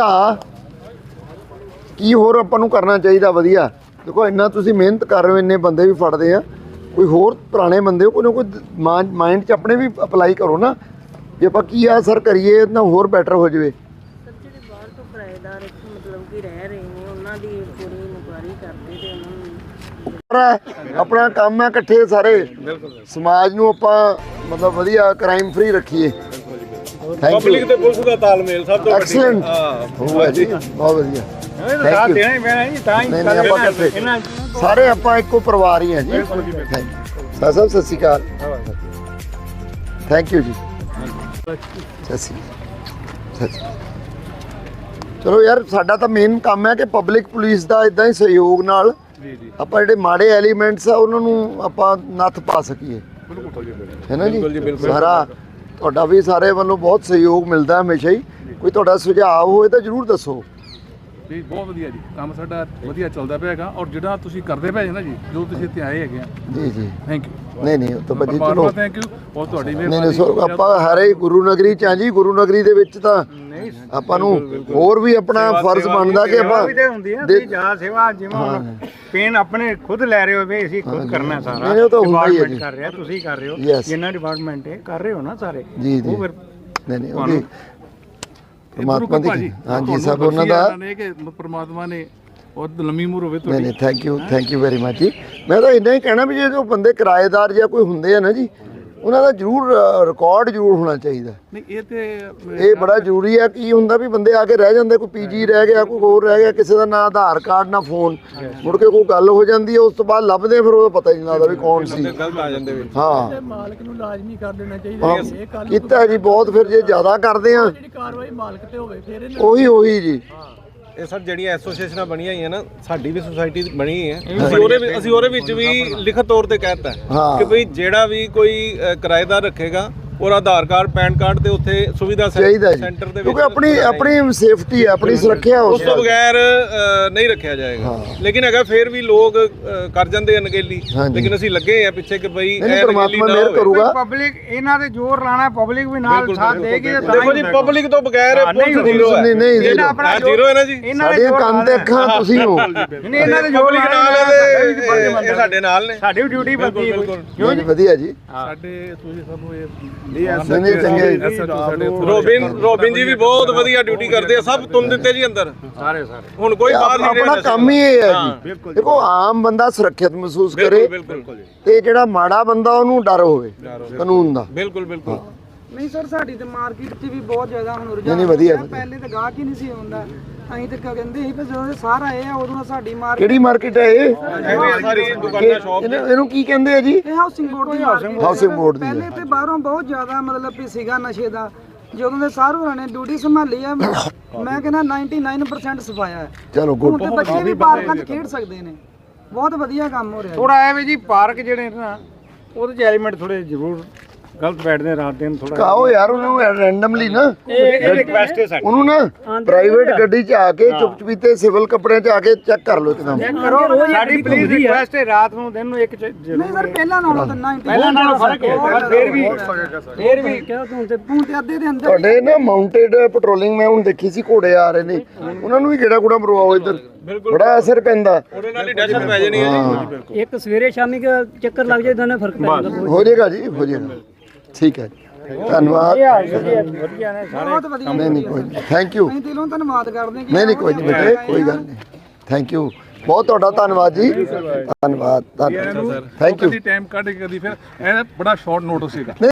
ਸੁਝਾਅ ਕੀ ਹੋਰ ਆਪਾਂ ਨੂੰ ਕਰਨਾ ਚਾਹੀਦਾ ਵਧੀਆ? ਦੇਖੋ ਇੰਨਾ ਤੁਸੀਂ ਮਿਹਨਤ ਕਰ ਰਹੇ ਹੋ ਇੰਨੇ ਬੰਦੇ ਵੀ ਫੜਦੇ ਆ। ਕੋਈ ਹੋਰ ਪੁਰਾਣੇ ਬੰਦੇ ਹੋ ਕੋਈ ਨਾ ਕੋਈ ਮਾਈਂਡ 'ਚ ਆਪਣੇ ਵੀ ਅਪਲਾਈ ਕਰੋ ਨਾ। ਜੇ ਆਪਾਂ ਕੀ ਆ ਸਰ ਕਰੀਏ ਨਾ ਹੋਰ ਬੈਟਰ ਹੋ ਜਾਵੇ। ਸਰ ਜਿਹੜੇ ਬਾਹਰ ਤੋਂ ਕਿਰਾਏਦਾਰ ਇੱਥੇ ਮਤਲਬ ਕਿ ਰਹਿ ਰਹੇ ਨੇ ਉਹਨਾਂ ਦੀ ਪੂਰੀ ਇਨਕੁਆਇਰੀ ਕਰਦੇ ਤੇ ਉਹਨਾਂ ਨੂੰ ਪਰ ਆਪਣਾ ਕੰਮ ਹੈ ਇਕੱਠੇ ਸਾਰੇ। ਸਮਾਜ ਨੂੰ ਆਪਾਂ ਮਤਲਬ ਵਧੀਆ ਕ੍ਰਾਈਮ ਫ੍ਰੀ ਰੱਖੀਏ। ਥੈਂਕ ਪਬਲਿਕ ਤੇ ਪੁਲਿਸ ਦਾ ਤਾਲਮੇਲ ਸਭ ਤੋਂ ਵੱਡੀ ਐਕਸਲੈਂਟ ਹਾਂ ਹੋਊਗਾ ਜੀ ਬਹੁਤ ਵਧੀਆ। ਸਾਥ ਦੇਣਾ ਹੀ ਪੈਣਾ ਜੀ ਤਾਂ ਹੀ ਨਹੀਂ ਨਹੀਂ ਆਪਾਂ ਇਕੱਠੇ ਸਾਰੇ ਆਪਾਂ ਇੱਕੋ ਪਰਿਵਾਰ ਹੀ ਹਾਂ ਜੀ। ਯੂ ਸਾਹਿਬ ਸਤਿ ਸ਼੍ਰੀ ਅਕਾਲ ਥੈਂਕ ਯੂ ਜੀ। ਸਤਿ ਸ਼੍ਰੀ ਅਕਾਲ। ਸ਼੍ਰੀ। ਚਲੋ ਯਾਰ ਸਾਡਾ ਤਾਂ ਮੇਨ ਕੰਮ ਹੈ ਕਿ ਪਬਲਿਕ ਪੁਲਿਸ ਦਾ ਇਦਾਂ ਹੀ ਸਹਿਯੋਗ ਨਾਲ ਆਪਾਂ ਜਿਹੜੇ ਮਾੜੇ ਐਲੀਮੈਂਟਸ ਆ ਉਹਨਾਂ ਨੂੰ ਆਪਾਂ ਨੱਥ ਪਾ ਸਕੀਏ। ਹੈ ਨਾ ਬਿਲਕੁਲ ਜੀ, ਜੀ ਬਿਲਕੁਲ। ਸਾਰਾ ਤੁਹਾਡਾ ਵੀ ਸਾਰੇ ਵੱਲੋਂ ਬਹੁਤ ਸਹਿਯੋਗ ਮਿਲਦਾ ਹਮੇਸ਼ਾ ਹੀ। ਕੋਈ ਤੁਹਾਡਾ ਸੁਝਾਅ ਹੋਵੇ ਤਾਂ ਜਰੂਰ ਦੱਸੋ। ਜੀ ਬਹੁਤ ਵਧੀਆ ਜੀ। ਕੰਮ ਸਾਡਾ ਵਧੀਆ ਚੱਲਦਾ ਪਿਆ ਹੈਗਾ ਔਰ ਜਿਹੜਾ ਤੁਸੀਂ ਕਰਦੇ ਪਏ ਜੇ ਨਾ ਜੀ ਜੋ ਤੁਸੀਂ ਇੱਥੇ ਆਏ ਹੈਗੇ ਆ। ਜੀ ਜੀ। ਥੈਂਕ ਯੂ ਨਹੀਂ ਨਹੀਂ ਉਹ ਤਾਂ ਬੱਜੀ ਚਲੋ। ਥੈਂਕ ਯੂ ਔਰ ਤੁਹਾਡੀ ਨਹੀਂ ਨਹੀਂ ਸੋ ਮਿਹਰਬਾਨੀ ਆਪਾਂ ਹਰੇ ਗੁਰੂ ਨਗਰੀ ਚ ਆ ਜੀ ਗੁਰੂ ਨਗਰੀ ਦੇ ਵਿੱਚ ਤਾਂ ਆਪਾਂ ਨੂੰ ਹੋਰ ਵੀ ਆਪਣਾ ਫਰਜ਼ ਬਣਦਾ ਕਿ ਆਪਾਂ ਵੀ ਤੇ ਹੁੰਦੀ ਹੈ ਤੁਸੀਂ ਜਾ ਸੇਵਾ ਜਿਵੇਂ ਹੁਣ ਪੇਨ ਆਪਣੇ ਖੁਦ ਲੈ ਰਹੇ ਹੋ ਵੀ ਅਸੀਂ ਖੁਦ ਕਰਨਾ ਸਾਰਾ। ਨਹੀਂ, ਉਹ ਤਾਂ ਹੁੰਦਾ ਹੀ ਹੈ ਜੀ। ਕਰ ਰਿਹਾ ਤੁਸੀਂ ਕਰ ਰਹੇ ਹੋ. ਜਿੰਨਾ ਡਿਪਾਰਟਮੈਂਟ ਹੈ ਕਰ ਰਹੇ ਹੋ ਨਾ ਸਾਰੇ ਜੀ, ਜੀ। ਉਹ ਫਿਰ ਨਹੀਂ ਨਹੀਂ ਪਰਮਾਤਮਾ ਦੀ ਹਾਂਜੀ ਸਭ ਉਹਨਾਂ ਦਾ ਪਰਮਾਤਮਾ ਨੇ ਬਹੁਤ ਲੰਮੀ ਉਮਰ ਹੋਵੇ ਨਹੀਂ ਤੁਹਾਡੀ ਨਹੀਂ thank you thank you very much ji. ਮੈਂ ਤਾਂ ਇੰਨਾ ਹੀ ਕਹਿਣਾ ਵੀ ਜੇ ਜੋ ਬੰਦੇ ਕਿਰਾਏਦਾਰ ਜਾਂ ਕੋਈ ਹੁੰਦੇ ਆ ਨਾ ਜੀ ਉਹਨਾਂ ਦਾ ਜ਼ਰੂਰ ਰਿਕਾਰਡ ਜ਼ਰੂਰ ਹੋਣਾ ਚਾਹੀਦਾ। ਨਹੀਂ ਇਹ ਤੇ ਇਹ ਬੜਾ ਜ਼ਰੂਰੀ ਹੈ। ਕੀ ਹੁੰਦਾ ਵੀ ਬੰਦੇ ਆ ਕੇ ਰਹਿ ਜਾਂਦੇ ਕੋਈ ਪੀਜੀ ਰਹਿ ਗਿਆ ਕੋਈ ਹੋਰ ਰਹਿ ਗਿਆ ਕਿਸੇ ਦਾ ਨਾ ਆਧਾਰ ਕਾਰਡ ਨਾ ਫੋਨ। ਮੁੜ ਕੇ ਕੋਈ ਗੱਲ ਹੋ ਜਾਂਦੀ ਹੈ ਉਸ ਤੋਂ ਬਾਅਦ ਲੱਭਦੇ ਫਿਰ ਉਹਦਾ ਪਤਾ ਹੀ ਨਹੀਂ ਲੱਗਦਾ ਵੀ ਕੌਣ ਸੀ। ਗਲਤ ਆ ਜਾਂਦੇ ਵਿੱਚ ਹਾਂ। ਮਾਲਕ ਨੂੰ ਲਾਜ਼ਮੀ ਕਰ ਦੇਣਾ ਚਾਹੀਦਾ। ਹਾਂ, ਇਹ ਕੱਲ ਕੀਤਾ ਜੀ ਬਹੁਤ ਫਿਰ ਜੇ ਜ਼ਿਆਦਾ ਕਰਦੇ ਆ। ਜਿਹੜੀ ਕਾਰਵਾਈ ਮਾਲਕ ਤੇ ਹੋਵੇ ਫਿਰ ਇਹਨਾਂ ਉਹੀ ਉਹੀ ਜੀ। ਇਹ ਸਰ ਜਿਹੜੀਆਂ ਐਸੋਸੀਏਸ਼ਨਾਂ ਬਣੀਆਂ ਹੋਈਆਂ ਨਾ ਸਾਡੀ ਵੀ ਸੁਸਾਇਟੀ ਬਣੀ ਹੋਈ ਹੈ ਅਸੀਂ ਉਹਦੇ ਵਿੱਚ ਅਸੀਂ ਉਹਦੇ ਵਿੱਚ ਵੀ ਲਿਖਤ ਤੌਰ ਤੇ ਕਹਿਤਾ। ਕਿ ਭਈ ਜਿਹੜਾ ਵੀ ਕੋਈ ਕਿਰਾਏਦਾਰ ਰੱਖੇਗਾ ਉਹਦਾ ਆਧਾਰ ਕਾਰਡ ਪੈਨ ਕਾਰਡ ਤੇ ਉੱਥੇ ਸੁਵਿਧਾ ਚਾਹੀਦਾ ਜੀ। ਸੈਂਟਰ ਦੇ ਵਿੱਚ ਕਿਉਂਕਿ ਆਪਣੀ ਆਪਣੀ ਸੇਫਟੀ ਹੈ ਆਪਣੀ ਸੁਰੱਖਿਆ ਉਸ ਉਸ ਤੋਂ ਬਗੈਰ ਨਹੀਂ ਰੱਖਿਆ ਜਾਏਗਾ। ਲੇਕਿਨ ਹੈਗਾ ਫੇਰ ਵੀ ਲੋਕ ਕਰ ਜਾਂਦੇ ਆ ਨਗੇਲੀ ਹਾਂਜੀ। ਲੇਕਿਨ ਅਸੀਂ ਲੱਗੇ ਆ ਪਿੱਛੇ ਕਿ ਨਹੀਂ ਇਹ ਪਰਮਾਤਮਾ ਨਾ ਮਿਹਰ। ਕਰੂਗਾ। ਪਬਲਿਕ ਇਹਨਾਂ ਦੇ ਜ਼ੋਰ ਲਾਣਾ ਪਬਲਿਕ ਵੀ ਨਾਲ ਸਾਥ ਦੇਗੀ ਤਾਂ ਦੇਖੋ ਜੀ ਪਬਲਿਕ ਤੋਂ ਬਗੈਰ ਪੁਲਿਸ ਜ਼ੀਰੋ ਹੈ। ਨਹੀਂ ਨਹੀਂ ਇਹਨਾਂ। ਆਪਣਾ ਜ਼ੀਰੋ ਹੈ ਨਾ ਜੀ। ਜ਼ੋਰ ਕੰਨ ਤੇ ਅੱਖਾਂ ਤੁਸੀਂ ਹੋ। ਨਹੀਂ ਇਹਨਾਂ ਦੇ ਜ਼ੋਰ ਪਬਲਿਕ ਨਾਲ ਸਾਡੇ ਨਾਲ ਨੇ। ਸਾਡੀ ਵੀ ਡਿਊਟੀ ਬਣਦੀ ਹੈ ਕੋਈ। ਨਹੀਂ, ਨਹੀਂ, ਵਧੀਆ ਜੀ। ਸਾਡੇ ਤੁਸੀਂ ਸਭ ਨੂੰ ਇਹ ਨਹੀਂ ਨਹੀਂ ਚੰਗੇ ਸਾਡੇ ਰੋਬਿਨ ਰੋਬਿਨ ਜੀ ਵੀ ਬਹੁਤ ਵਧੀਆ ਡਿਊਟੀ ਕਰਦੇ ਆ ਸਭ ਤੁਮ ਦਿੱਤੇ ਜੀ ਅੰਦਰ। ਸਾਰੇ ਸਾਰੇ। ਹੁਣ ਕੋਈ ਬਾਹਰ ਨਹੀਂ ਆਪਣਾ ਰਿਹਾ ਕੰਮ ਹੀ ਇਹ ਹੈ ਜੀ। ਦੇਖੋ ਆਮ ਬੰਦਾ ਸੁਰੱਖਿਅਤ ਮਹਿਸੂਸ ਕਰੇ ਬਿਲਕੁਲ ਤੇ ਜਿਹੜਾ ਮਾੜਾ ਬੰਦਾ ਉਹਨੂੰ ਡਰ ਹੋਵੇ ਕਾਨੂੰਨ ਦਾ। ਬਿਲਕੁਲ ਬਿਲਕੁਲ। ਨਹੀਂ ਸਰ ਸਾਡੀ ਤੇ ਮਾਰਕੀਟ 'ਚ ਵੀ ਬਹੁਤ ਜ਼ਿਆਦਾ ਹੁਣ ਨਹੀਂ, ਰੁਝਾਨ ਨਹੀਂ, ਵਧੀਆ, ਹੋ। ਪਹਿਲੇ ਤਾਂ ਗਾਹਕ ਹੀ ਨਹੀਂ ਸੀ ਹੁੰਦਾ। ਅਸੀਂ ਤਾਂ ਕਹਿੰਦੇ ਸੀ ਵੀ ਜਦੋਂ ਦੇ ਸਾਰ ਆਏ ਆ ਉਦੋਂ ਸਾਡੀ ਮਾਰਕੀਟ ਕਿਹੜੀ ਮਾਰਕੀਟ ਹੈ ਇਹ? ਸਾਰੀ ਦੁਕਾਨਾਂ ਸ਼ੌਪ ਇਹਨੂੰ ਇਹਨੂੰ ਕੀ ਕਹਿੰਦੇ ਆ ਜੀ? ਇਹ ਹਾਊਸਿੰਗ ਬੋਰਡ ਦੀ ਹਾਊਸਿੰਗ ਬੋਰਡ ਦੀ ਪਹਿਲੇ ਤੇ ਬਾਹਰੋਂ ਬਹੁਤ ਜ਼ਿਆਦਾ ਮਤਲਬ ਵੀ ਸੀਗਾ ਨਸ਼ੇ ਦਾ। ਜਦੋਂ ਦੇ ਸਾਰ ਹੋਰਾਂ ਨੇ ਡਿਊਟੀ ਸੰਭਾਲੀ ਆ ਮੈਂ ਕਹਿੰਦਾ 99% ਸਫਾਇਆ ਹੈ। ਚਲੋ ਹੁਣ ਗੁੱਡ ਤੇ ਬੱਚੇ ਵੀ ਪਾਰਕਾਂ 'ਚ ਖੇਡ ਸਕਦੇ ਨੇ। ਬਹੁਤ ਵਧੀਆ ਕੰਮ ਹੋ ਰਿਹਾ ਥੋੜਾ ਐ ਵੀ ਜੀ ਪਾਰਕ ਜਿਹੜੇ ਨੇ ਨਾ ਉਹਦੇ ਚ ਐਲੀਮੈਂਟ ਥੋੜੇ ਜ਼ਰੂਰ ਗਲਤ ਬੈਠਦੇ ਰਾਤ ਦਿਨ ਥੋੜਾ ਕਾਓ ਯਾਰ ਉਹਨੂੰ ਰੈਂਡਮਲੀ ਨਾ। ਇਹ ਰਿਕਵੈਸਟ ਹੈ ਸਾਡੀ। ਉਹਨੂੰ ਨਾ ਪ੍ਰਾਈਵੇਟ ਗੱਡੀ 'ਚ ਆ ਕੇ ਚੁੱਪ ਚੁਪੀਤੇ ਸਿਵਲ ਕੱਪੜਿਆਂ 'ਚ ਆ ਕੇ ਚੈੱਕ ਕਰ ਲਓ ਇੱਕਦਮ। ਕਰੋ ਸਾਡੀ ਪਲੀਜ਼ ਰਿਕਵੈਸਟ ਹੈ ਰਾਤ ਨੂੰ ਦਿਨ ਨੂੰ ਇੱਕ ਨਹੀਂ ਸਰ ਪਹਿਲਾਂ ਨਾਲੋਂ ਤਾਂ 90 ਪਹਿਲਾਂ ਨਾਲੋਂ ਫ਼ਰਕ ਹੈ। ਪਰ ਫਿਰ ਵੀ ਫਿਰ ਵੀ ਹੁਣ ਤੇ ਅੱਧੇ ਦੇ ਅੰਦਰ ਤੁਹਾਡੇ ਨਾ ਮਾਊਂਟਡ ਪੈਟਰੋਲਿੰਗ ਮੈਂ ਹੁਣ ਦੇਖੀ ਸੀ ਘੋੜੇ ਆ ਰਹੇ ਨੇ। ਉਹਨਾਂ ਨੂੰ ਵੀ ਗੇੜਾ ਗੂੜਾ ਮਰਵਾਓ ਇੱਧਰ? ਬੜਾ ਅਸਰ ਪੈਂਦਾ। ਉਹਦੇ ਨਾਲ ਹੀ ਡੈਸ਼ਨ ਪੈ ਜਾਣੀ ਹੈ ਜੀ। ਇੱਕ ਸਵੇਰੇ ਸ਼ਾਮੀ ਚੱਕਰ ਲੱਗ ਜਾਏ ਤਾਂ ਫ਼ਰਕ ਪੈ ਜਾਂਦਾ। ਹੋ ਜਾਏਗਾ ਜੀ ਹੋ ਜਾਏਗਾ। ਠੀਕ ਹੈ ਧੰਨਵਾਦ। ਵਧੀਆ ਨੇ ਬਹੁਤ ਵਧੀਆ। ਨਹੀਂ ਨਹੀਂ ਕੋਈ ਨਹੀਂ। ਥੈਂਕ ਯੂ ਅਸੀਂ ਦਿਲੋਂ ਧੰਨਵਾਦ ਕਰਦੇ ਨਹੀਂ ਨਹੀਂ ਕੋਈ ਨਹੀਂ ਬੇਟੇ ਕੋਈ ਗੱਲ ਨਹੀਂ। ਥੈਂਕ ਯੂ ਬਹੁਤ ਤੁਹਾਡਾ ਧੰਨਵਾਦ ਜੀ। ਧੰਨਵਾਦ ਧੰਨਵਾਦ। ਥੈਂਕ ਯੂ ਕਦੀ ਟਾਈਮ ਕੱਢ ਕੇ ਕਦੀ ਫਿਰ ਇਹ ਬੜਾ ਸ਼ਾਰਟ ਨੋਟਿਸ ਸੀਗਾ।